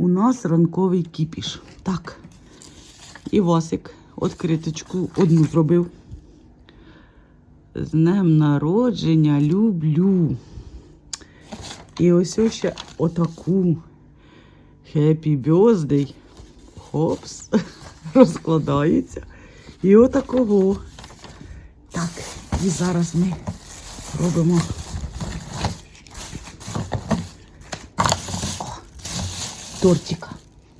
у нас ранковий кіпіш. Так. І Васик відкриточку одну зробив. З днем народження люблю. І ось ще отаку Happy Birthday. Хопс. Розкладається. І отакого. Так, і зараз ми робимо. тортика.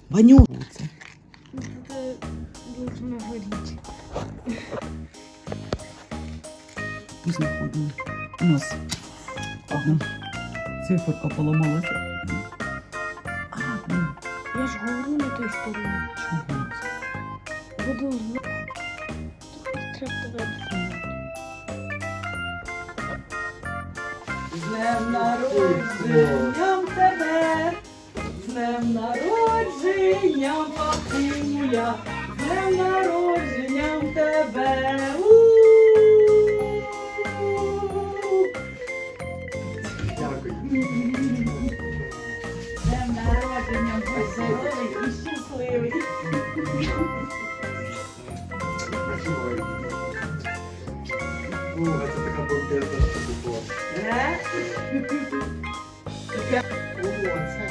Ваню. Це. Это должно гореть. Пізно ходили. У нас ага. циферка поламалася. А, блін, Я ж говорю на той стороні. чого? Буду знати. Треба тебе допомогти. З днем народженням тебе, з Днем народженням Пахиля, з днем народженням тебе. Дякую. Днем народження здоровий і щасливий. О, це така бомбезна штука була. О, це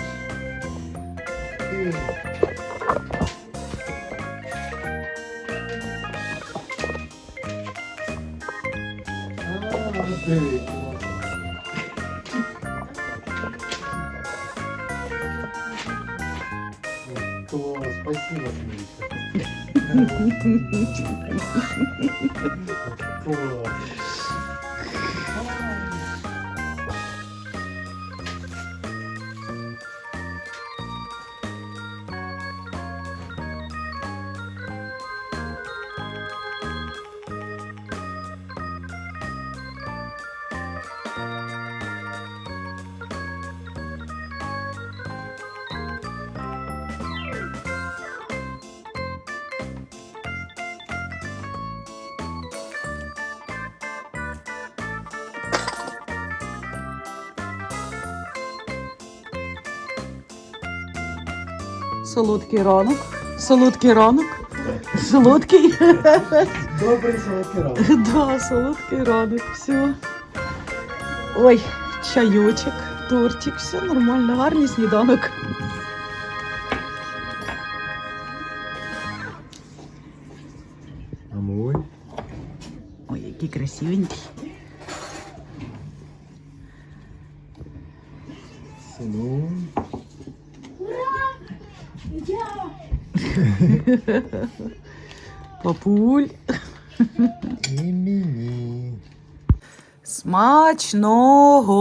Oh. Солодкий ранок. Солодкий ранок. Солодкий. Добрий солодкий ранок. Да, солодкий ранок. Все. Ой, чайочок, тортик, все нормально, гарний сніданок. А мой? Ой, який красивенький. Сину. Папуль. І мені. Смачного!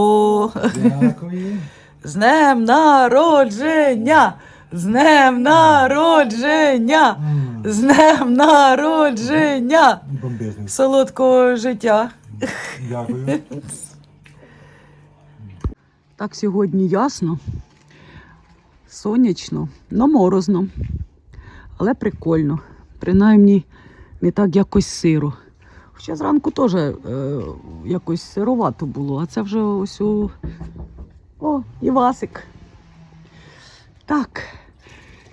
Дякую. З днем народження! З днем народження! З днем народження! Бомбезний. Солодкого життя! Дякую. Так сьогодні ясно, сонячно, но морозно, але прикольно. Принаймні не так якось сиро. Хоча зранку теж е, якось сировато було, а це вже ось у... О, Івасик. Так,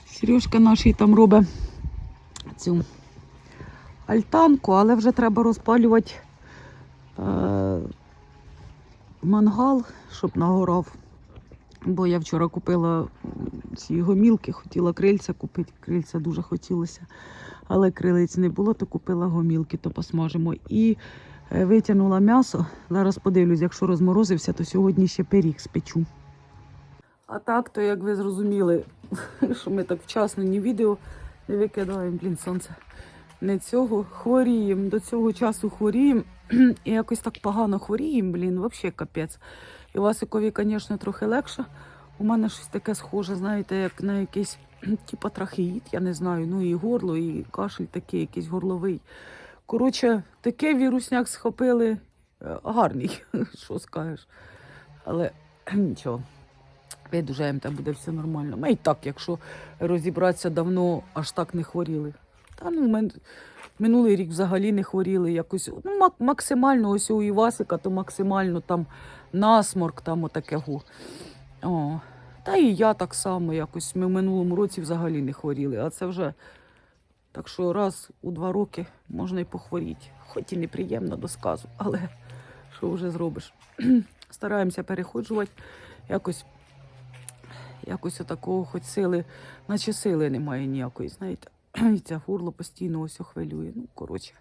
Сережка наш там робить цю альтанку, але вже треба розпалювати е, мангал, щоб нагорав. Бо я вчора купила ці гомілки, хотіла крильця купити. Крильця дуже хотілося, але крилиць не було, то купила гомілки, то посмажимо. І е, витягнула м'ясо. Зараз подивлюсь, якщо розморозився, то сьогодні ще пиріг спечу. А так, то як ви зрозуміли, що ми так вчасно ні відео не викидаємо, блін, сонце. Не цього хворіємо, до цього часу хворіємо. І якось так погано хворіємо, блін, взагалі капець. І Васикові, звісно, трохи легше. У мене щось таке схоже, знаєте, як на якийсь типа трахеїд, я не знаю. Ну і горло, і кашель такий, якийсь горловий. Коротше, таке вірусняк схопили. е, Гарний, що скажеш. Але нічого. Видужаємо, та буде все нормально. Ми і так, якщо розібратися давно, аж так не хворіли. Та ну, ми минулий рік взагалі не хворіли. Якось ну, максимально ось у Івасика, то максимально там насморк, там отаке. гу. О, Та і я так само якось. Ми в минулому році взагалі не хворіли, а це вже так що раз у два роки можна і похворіти. Хоч і неприємно до сказу, але що вже зробиш? Стараємося переходжувати якось. Якось отакого, хоч сили, наче сили немає ніякої, знаєте. І це горло постійно ось хвилює. Ну, коротше,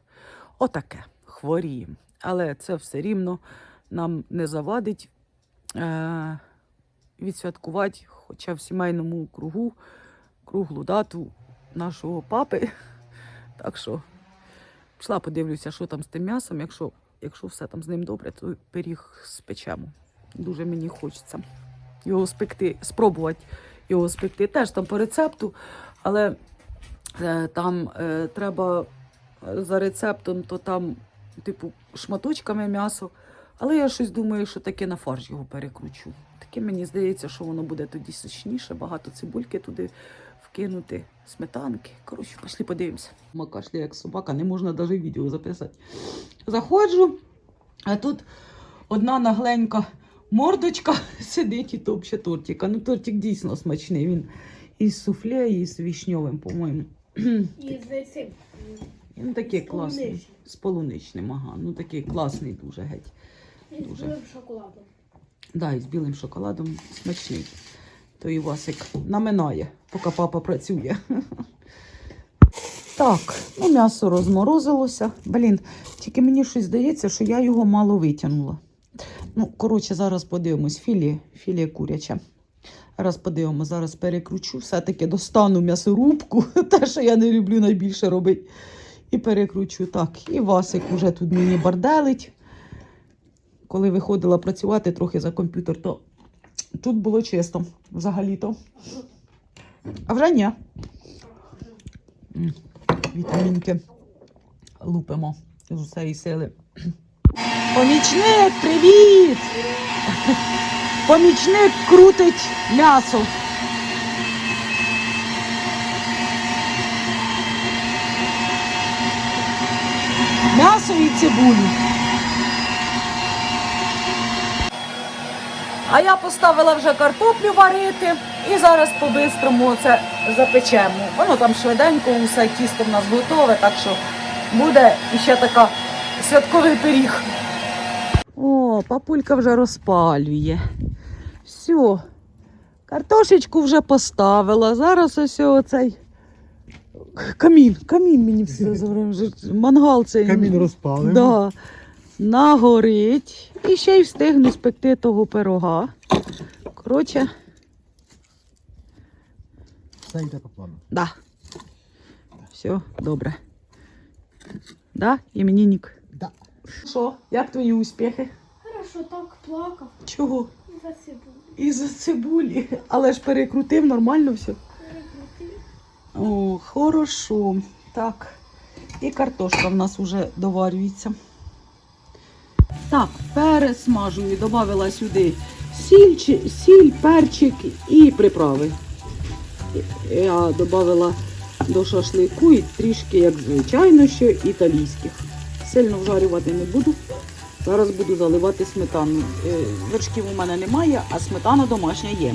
отаке, хворіємо. Але це все рівно нам не завадить е- відсвяткувати, хоча в сімейному кругу, круглу дату нашого папи. Так що пішла, подивлюся, що там з тим м'ясом. Якщо, якщо все там з ним добре, то пиріг спечемо. Дуже мені хочеться його спекти, спробувати його спекти. Теж там по рецепту, але е, там е, треба за рецептом, то там, типу, шматочками м'ясо. Але я щось думаю, що таке на фарш його перекручу. Таке мені здається, що воно буде тоді сочніше, багато цибульки туди вкинути, сметанки. Коротше, пішли подивимося. Макашлі як собака, не можна навіть відео записати. Заходжу, а тут одна нагленька мордочка сидить і топче тортика. Ну, тортик дійсно смачний. Він із суфле, і з вішньовим, по-моєму. І за цим. Він такий класний. З полуничним, ага. Ну такий класний дуже геть. І з білим шоколадом. Да, і з білим шоколадом смачний. То і Васик наминає, поки папа працює. Так, ну м'ясо розморозилося. Блін, тільки мені щось здається, що я його мало витягнула. Ну, коротше, зараз подивимось. Філі, філі куряче. Зараз подивимося, зараз перекручу. Все-таки достану м'ясорубку, те, що я не люблю найбільше робити. І перекручу. Так, і Васик уже тут мені барделить. Коли виходила працювати трохи за комп'ютер, то тут було чисто взагалі-то. А вже ні. Вітамінки лупимо з усієї сили. Помічник, привіт! Помічник крутить м'ясо. М'ясо і цибулю. А я поставила вже картоплю варити і зараз по-бистрому це запечемо. Воно там швиденько, усе тісто в нас готове, так що буде ще така святковий пиріг. О, папулька вже розпалює. Все. Картошечку вже поставила. Зараз ось оцей камін. Камін мені все. Мангал цей. Камін розпалимо. Да. Нагорить. І ще й встигну спекти того пирога. Коротше, Все йде по плану. да. Все, добре. Да, іменинник. Да. Що, як твої успіхи? Хорошо, так плакав. Чого? За цибулю. Із-за цибулі. Але ж перекрутив нормально все. Перекрутив. О, хорошо. Так. І картошка в нас вже доварюється. Так, пересмажую, додала сюди сіль, сіль, перчик і приправи. Я додала до шашлику і трішки, як звичайно, ще італійських. Сильно вжарювати не буду. Зараз буду заливати сметану. Е, Вершків у мене немає, а сметана домашня є.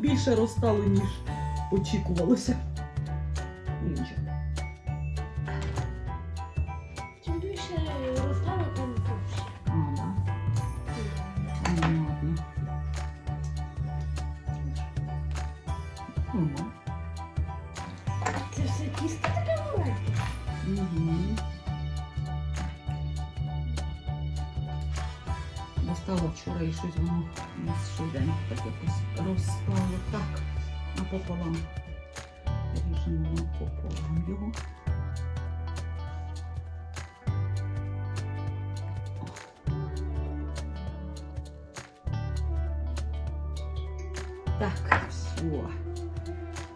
Більше розстало, ніж очікувалося. Ну, Нічого. Чим більше тим краще. А, да. Ну, ладно. Ну, Це все тісто таке маленьке. Угу. Достала вчора і щось воно у нас швиденько так якось розстало. Так, напополам. Ріжемо напополам його. Так, все.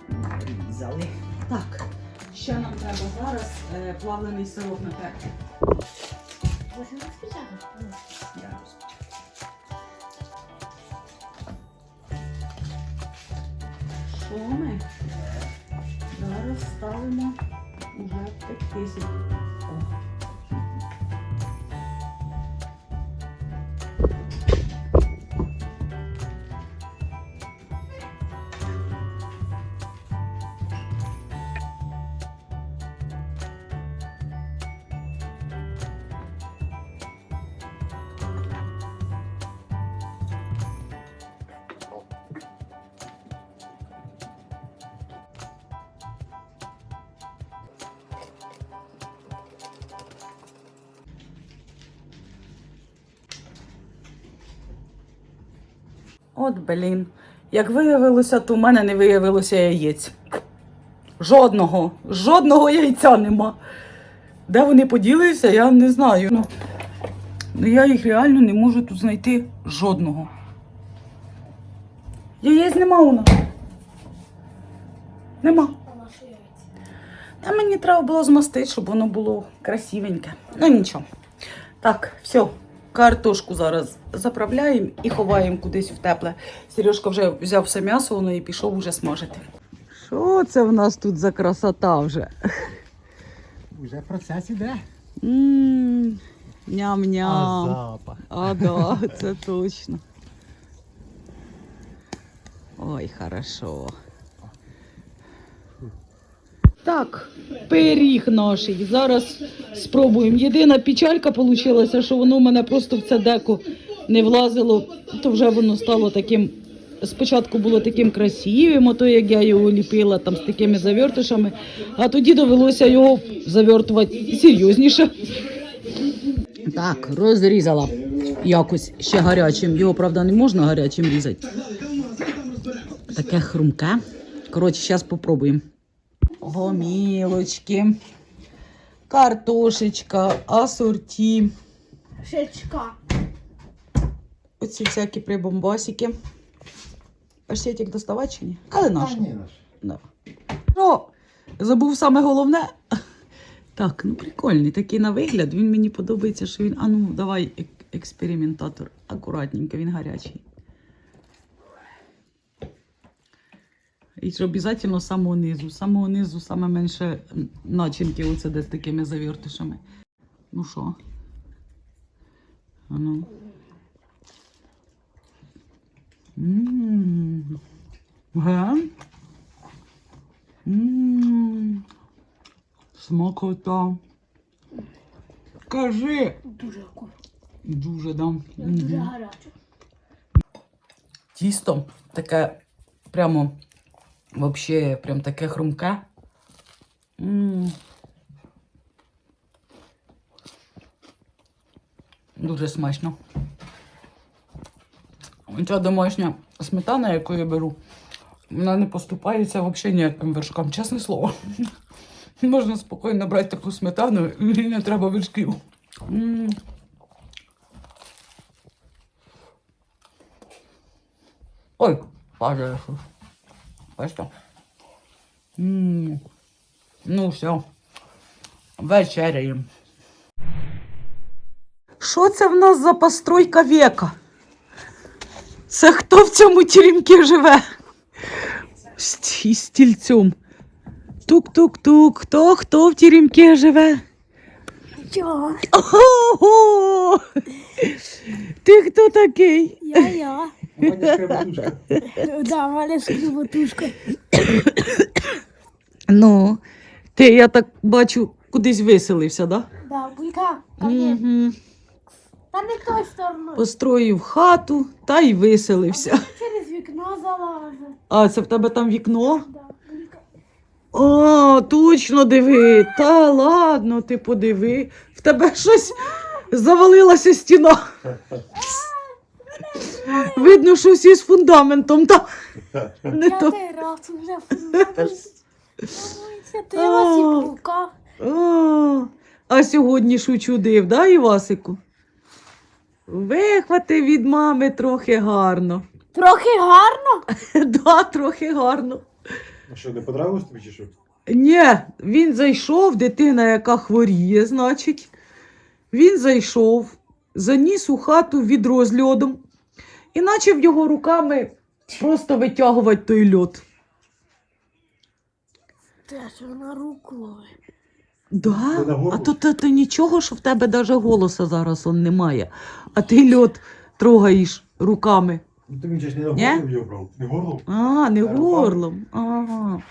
Нарізали. Так, ще нам треба зараз е, плавлений сироп натерти. Ось не спочатку. Я розпочала. Що? Зараз ставимо уже пектися. От блін. Як виявилося, то в мене не виявилося яєць. Жодного, жодного яйця нема. Де вони поділися, я не знаю. Ну, ну я їх реально не можу тут знайти жодного. Яєць нема у нас. Нема. Та мені треба було змастити, щоб воно було красивеньке. Ну нічого. Так, все. Картошку зараз заправляємо і ховаємо кудись в тепле. Сережка вже взяв все м'ясо, воно і пішов уже смажити. Що це в нас тут за красота вже? Уже процес іде. М, А Ням-ням. запах. А, да, це точно. Ой, хорошо. Так, пиріг наш. Зараз спробуємо. Єдина печалька вийшла, що воно в мене просто в це деко не влазило, то вже воно стало таким. Спочатку було таким красивим, ото як я його ліпила там з такими завертушами, а тоді довелося його завертувати серйозніше. Так, розрізала якось ще гарячим. Його, правда, не можна гарячим різати. Таке хрумке. Коротше, зараз попробуємо. Гомілочки, картошечка, асорті. Шечка. Оці всякі прибомбасики. Паштетик доставати чи ні? Але наш. Та ні, наш. Да. О, забув саме головне. Так, ну прикольний такий на вигляд. Він мені подобається, що він. А ну, давай, ек- експериментатор. Акуратненько, він гарячий. І обов'язково з самого низу. З самого низу саме менше начинки, оце де з такими завертишами. Ну що? А ну. Ммм. Ге? Ммм. Смакота. Кажи. Дуже вкусно. Дуже дам. Дуже гаряче. Тісто таке прямо вообще прям таке хрумке. М. Дуже смачно. Ця домашня сметана, яку я беру, вона не поступається взагалі ніяким вершкам, чесне слово. Можна спокійно брати таку сметану і не треба вершків. М. Ой, падає. Бачите? Ну, все. Вечеряємо. Що це в нас за постройка века? Це хто в цьому теремкі живе? Із стільцем. Тук-тук-тук. Хто хто в теремкі живе? Я. Ого! Ти хто такий? Я, я. Ваня скрипотушка. Да, Валя скриботушка. Ну, ти, я так бачу, кудись виселився, да? Да, булька. Угу. Та не той стороною. Построїв хату та й виселився. Через вікно залазив. А, це в тебе там вікно? О, точно диви. Та ладно, ти подиви. В тебе щось завалилася стіна. Видно, щось із фундаментом. Та... Не то. П'ятий раз вже фундамент. Ти і А. сьогодні ж учудив, да, Івасику? Вихвати від мами трохи гарно. Трохи гарно. Да, трохи гарно. А що, не подобалось тобі чи що? Ні, він зайшов, дитина, яка хворіє, значить. Він зайшов, заніс у хату відро з льодом і почав його руками просто витягувати той льод. Те, що на руку ловить. Да? На. А то, то, то нічого, що в тебе навіть голоса зараз он немає. А ти льод трогаєш руками. Ну ти же ж не на горло його брав. Не горло? А, не горлом. Ага.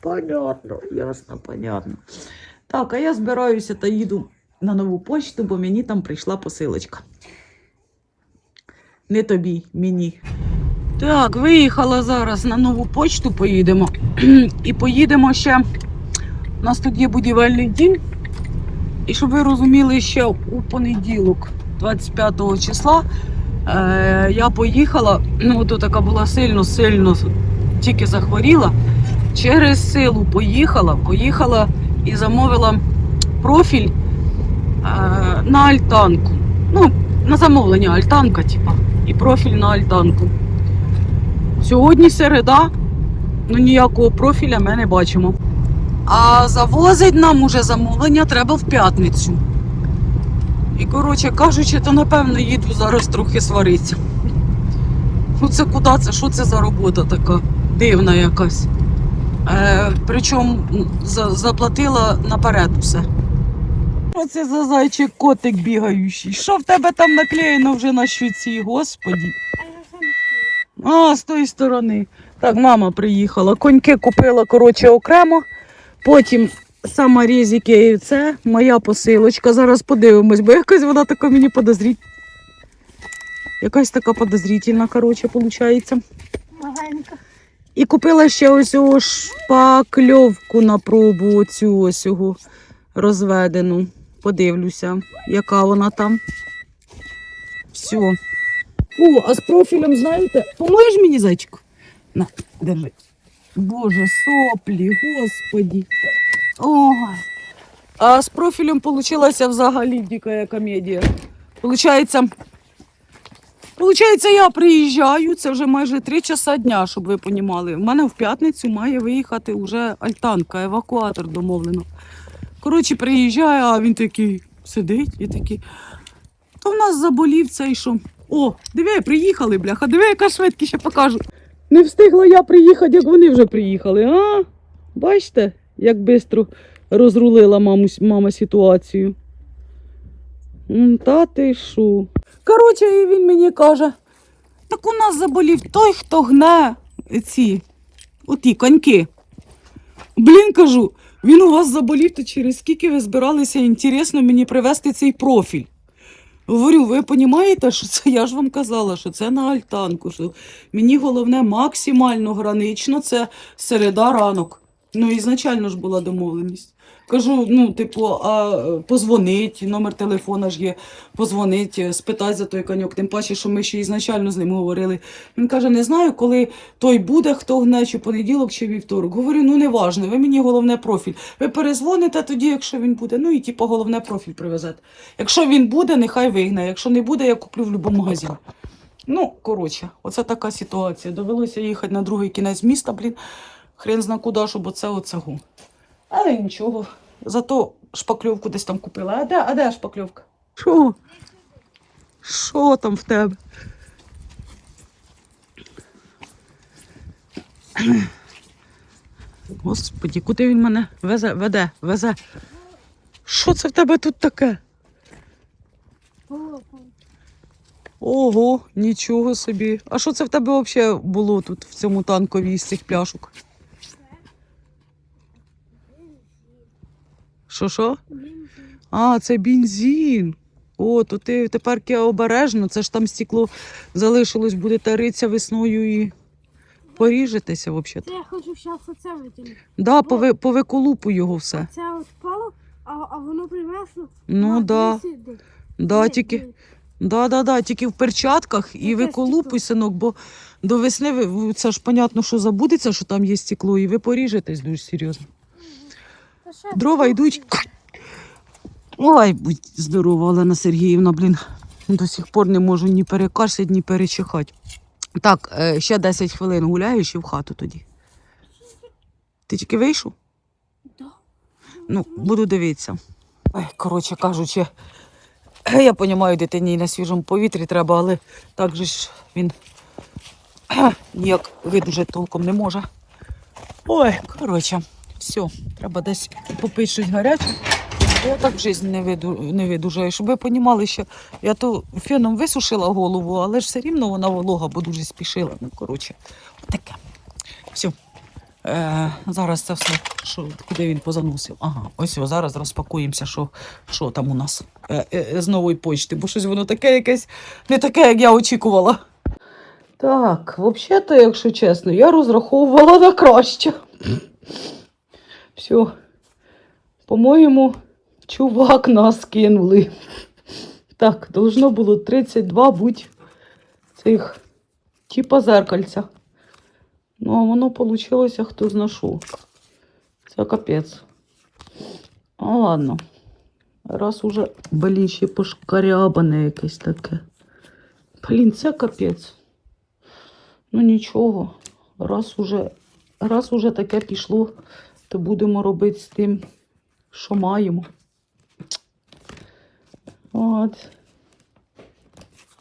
Понятно, ясно, понятно. Так, а я збираюся та їду на нову почту, бо мені там прийшла посилочка. Не тобі, мені. Так, виїхала зараз на нову почту, поїдемо. І поїдемо ще. У нас тут є будівельний дім. І щоб ви розуміли, ще у понеділок, 25 числа, Е, я поїхала, ну то така була сильно, сильно тільки захворіла. Через силу поїхала, поїхала і замовила профіль е, на альтанку. Ну, на замовлення альтанка, типа, і профіль на альтанку. Сьогодні середа, ну ніякого профіля ми не бачимо. А завозить нам уже замовлення треба в п'ятницю. І, коротше кажучи, то напевно їду зараз трохи сваритися. Ну це куди це? Що це за робота така дивна якась? Е, причому заплатила наперед усе. Що це за зайчик котик бігаючий? Що в тебе там наклеєно вже на щуці, господі? А з тої сторони. Так, мама приїхала. Коньки купила, коротше, окремо. Потім саморізики і це моя посилочка. Зараз подивимось, бо якась вона така мені подозріть. Якась така подозрительна, коротше, виходить. І купила ще ось цього шпакльовку на пробу, оцю ось його розведену. Подивлюся, яка вона там. Все. О, а з профілем, знаєте, поможеш мені зайчику? На, держи. Боже, соплі, господі. Ой. А з профілем вийшла взагалі дика комедія. Получається, Получається, я приїжджаю, це вже майже три часа дня, щоб ви понімали. У мене в п'ятницю має виїхати вже альтанка, евакуатор домовлено. Коротше, приїжджаю, а він такий сидить і такий. То в нас заболів цей що. О, диви, приїхали, бляха, диви, яка швидкість ще покажу. Не встигла я приїхати, як вони вже приїхали. А? Бачите, як швидко розрулила маму, мама ситуацію. Та ти що? Коротше, і він мені каже: так у нас заболів той, хто гне ці оті коньки. Блін, кажу, він у вас заболів, то через скільки ви збиралися інтересно мені привезти цей профіль. Говорю, ви розумієте, що це я ж вам казала, що це на альтанку, що мені головне максимально гранично це середа ранок. Ну, ізначально ж була домовленість. Кажу, ну, типу, а позвонить, номер телефона ж є, позвонить, е, спитать за той коньок. Тим паче, що ми ще ізначально з ним говорили. Він каже: не знаю, коли той буде, хто гне, чи понеділок, чи вівторок. Говорю, ну не важно, ви мені головне профіль. Ви перезвоните тоді, якщо він буде. Ну і типу, головне профіль привезете. Якщо він буде, нехай вигне. Якщо не буде, я куплю в будь-якому магазині. Ну, коротше, оце така ситуація. Довелося їхати на другий кінець міста, блін. Хрен зна куди, щоб оце оцегу. Але нічого. Зато шпакльовку десь там купила. А де, а де шпакльовка? Що? Що там в тебе? Господі, куди він мене везе, веде, везе? Що це в тебе тут таке? Ого, нічого собі. А що це в тебе взагалі було тут в цьому танкові з цих пляшок? Що що? А, це бензин. О, то ти тепер обережно, це ж там стекло залишилось, будете ритися весною і поріжетеся взагалі. Я хочу зараз оце витягнути. Да, пови, повиколупу його все. Це от впало, а, а воно привезло. Ну да, да, Диви, тільки, диви. да, да, да, тільки в перчатках і виколупуй, синок, бо до весни ви- це ж понятно, що забудеться, що там є стекло, і ви поріжетесь дуже серйозно. Ще Дрова йдуть. Ой, будь здорова, Олена Сергіївна, блін. До сих пор не можу ні перекашляти, ні перечихати. Так, е, ще 10 хвилин гуляєш і в хату тоді. Ти тільки вийшов? Да. Ну, буду дивитися. Ой, коротше кажучи, я розумію, дитині на свіжому повітрі треба, але так же ж він ніяк видужати толком не може. Ой, коротше, все, треба десь попити щось гаряче. Я так житті не, виду, не видужаю. Щоб ви розуміли, що я то феном висушила голову, але ж все рівно вона волога, бо дуже спішила. Ну, коротше, таке. Все. Е, зараз це все, що, куди він позаносив. Ага, ось о, зараз розпакуємося, що, що там у нас е, е, з нової почти, бо щось воно таке якесь не таке, як я очікувала. Так, взагалі-то, якщо чесно, я розраховувала на краще. Все. По-моєму, чувак нас кинули. Так, должно було 32 бути цих, типа зеркальця. Ну, а воно вийшло, хто знайшов. Це капець. А ладно. Раз уже, блін, ще пошкарябане якесь таке. Блін, це капець. Ну нічого. Раз уже, раз уже таке пішло, то будемо робити з тим, що маємо. От.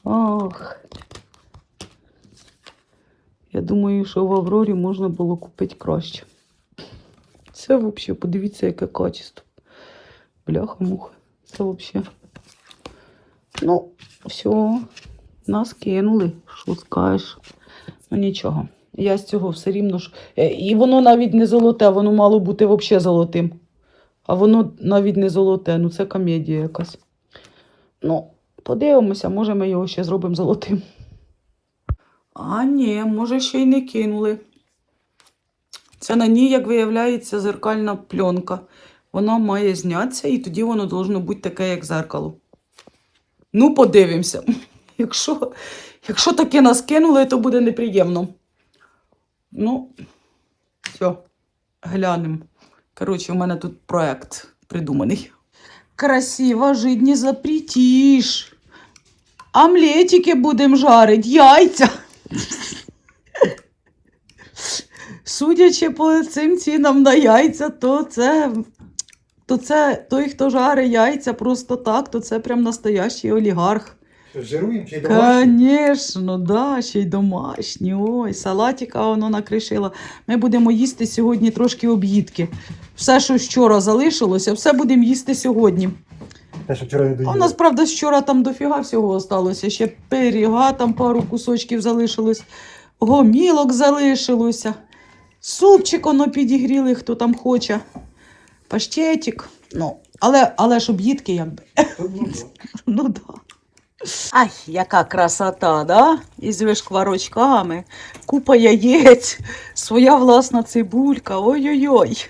Ох. Я думаю, що в Аврорі можна було купити краще. Це взагалі, подивіться, яке качество. Бляха-муха. Це взагалі. Ну, все. Нас кинули. Що скажеш? Ну нічого. Я з цього все рівно ж. Е, І воно навіть не золоте, воно мало бути взагалі золотим. А воно навіть не золоте. Ну це комедія якась. Ну, подивимося, може ми його ще зробимо золотим. А ні, може ще й не кинули. Це на ній, як виявляється, зеркальна пленка. Вона має знятися, і тоді воно должно бути таке, як зеркало. Ну, подивимося. Якщо, якщо таке нас кинули, то буде неприємно. Ну, все, глянемо. Коротше, у мене тут проект придуманий. Красиво жить не запретишь. Омлетики будемо жарити, яйця. Судячи по цим цінам на яйця, то це, то це той, хто жарить яйця просто так, то це прям настоящий олігарх. Жируємо чи домашні? Конечно, да, ще й домашні. Ой, салатика воно накришила. Ми будемо їсти сьогодні трошки об'їдки. Все, що вчора залишилося, все будемо їсти сьогодні. Те, що вчора не А у нас, правда, вчора там дофіга всього осталося. Ще пиріга, там пару кусочків залишилось, гомілок залишилося. Супчик воно підігріли, хто там хоче. Паштетик. Ну, але, але ж об'їдки якби. Ну, да. Ай, яка красота, да? Із вишкварочками, купа яєць, своя власна цибулька. Ой-ой-ой.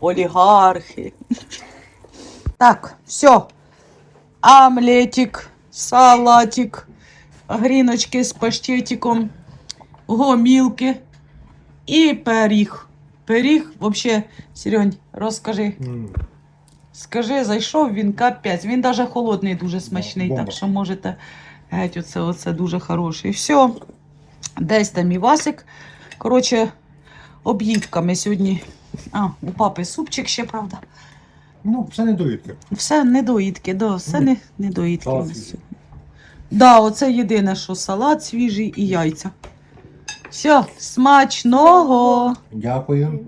Олігархи. Так, все. Омлетик, салатик, гріночки з паштетиком, гомілки і пиріг. Пиріг, взагалі, Серень, розкажи. Скажи, зайшов він капець. Він навіть холодний дуже смачний, бомба. так що можете геть, оце, оце дуже хороший. Все. Десь там і Васик. Коротше, об'їдками сьогодні. А, у папи супчик ще, правда. Ну, все не доїдки. Все недоїдки, да, все не, недоїдки. у нас. Да, оце єдине, що салат свіжий і яйця. Все, смачного! Дякую.